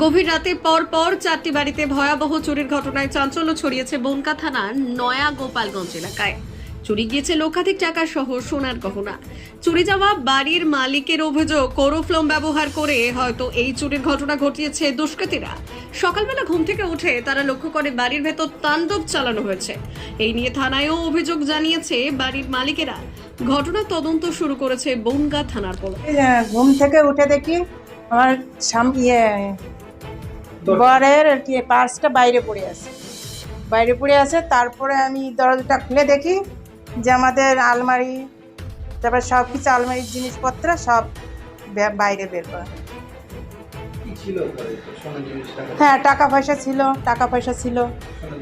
গভীর রাতে পর পর চারটি বাড়িতে ভয়াবহ চুরির ঘটনায় চাঞ্চল্য ছড়িয়েছে বনকা থানার নয়া গোপালগঞ্জ এলাকায়। চুরি গিয়েছে লক্ষাধিক টাকা সহ সোনার গহনা। চুরি যাওয়া বাড়ির মালিকের অভিযোগ, কোরোফ্লম ব্যবহার করে হয়তো এই চুরির ঘটনা ঘটিয়েছে দুষ্কৃতীরা। সকালবেলা ঘুম থেকে উঠে তারা লক্ষ্য করে বাড়ির ভেতর তাণ্ডব চালানো হয়েছে। এই নিয়ে থানায়ও অভিযোগ জানিয়েছে বাড়ির মালিকেরা। ঘটনার তদন্ত শুরু করেছে বনগা থানার যে ঘুম থেকে উঠে দেখি আমার ইয়ে বরের আর কি পার্সটা বাইরে পড়ে আছে। বাইরে পড়ে আছে তারপরে আমি দরজাটা খুলে দেখি যে আমাদের আলমারি তারপর সব কিছু আলমারির জিনিসপত্র সব বাইরে বের করা। কি ছিল ঘরে? সোনার জিনিস টাকা হ্যাঁ টাকা পয়সা ছিল টাকা পয়সা ছিল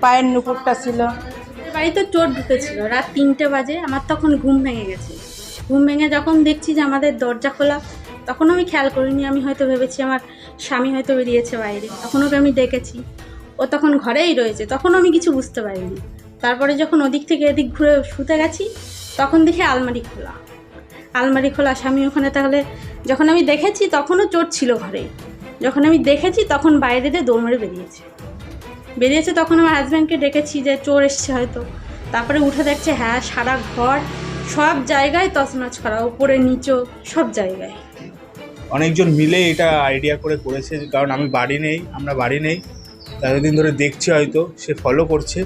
পায়ের নুপুরটা ছিল। বাড়িতে চোর ঢুকেছিল রাত তিনটে বাজে আমার তখন ঘুম ভেঙে গেছে। ঘুম ভেঙে যখন দেখছি যে আমাদের দরজা খোলা তখন আমি খেয়াল করিনি, আমি হয়তো ভেবেছি আমার স্বামী হয়তো বেরিয়েছে বাইরে। তখন ওকে আমি ডেকেছি ও তখন ঘরেই রয়েছে তখন আমি কিছু বুঝতে পারিনি। তারপরে যখন ওদিক থেকে এদিক ঘুরে শুতে গেছি, তখন দেখি আলমারি খোলা। আলমারি খোলা, স্বামী ওখানে তাহলে যখন আমি দেখেছি তখনও চোর ছিল ঘরে যখন আমি দেখেছি তখন বাইরে দিয়ে দৌড় বেরিয়েছে। বেরিয়েছে তখন আমার হাজব্যান্ডকে ডেকেছি যে চোর এসছে হয়তো। তারপরে উঠে দেখছে হ্যাঁ সারা ঘর, সব জায়গায় তছনছ করা, উপরে নিচু সব জায়গায়। অনেকজন মিলে এটা আইডিয়া করে করেছে, কারণ আমি বাড়ি নেই, আমরা বাড়ি নেই। এতদিন ধরে দেখছি হয়তো, সে ফলো করছে।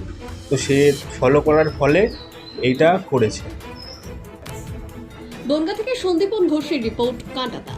তো সে ফলো করার ফলে এইটা করেছে। বনগা থেকে সন্দীপন ঘোষের রিপোর্ট কাঁটাতা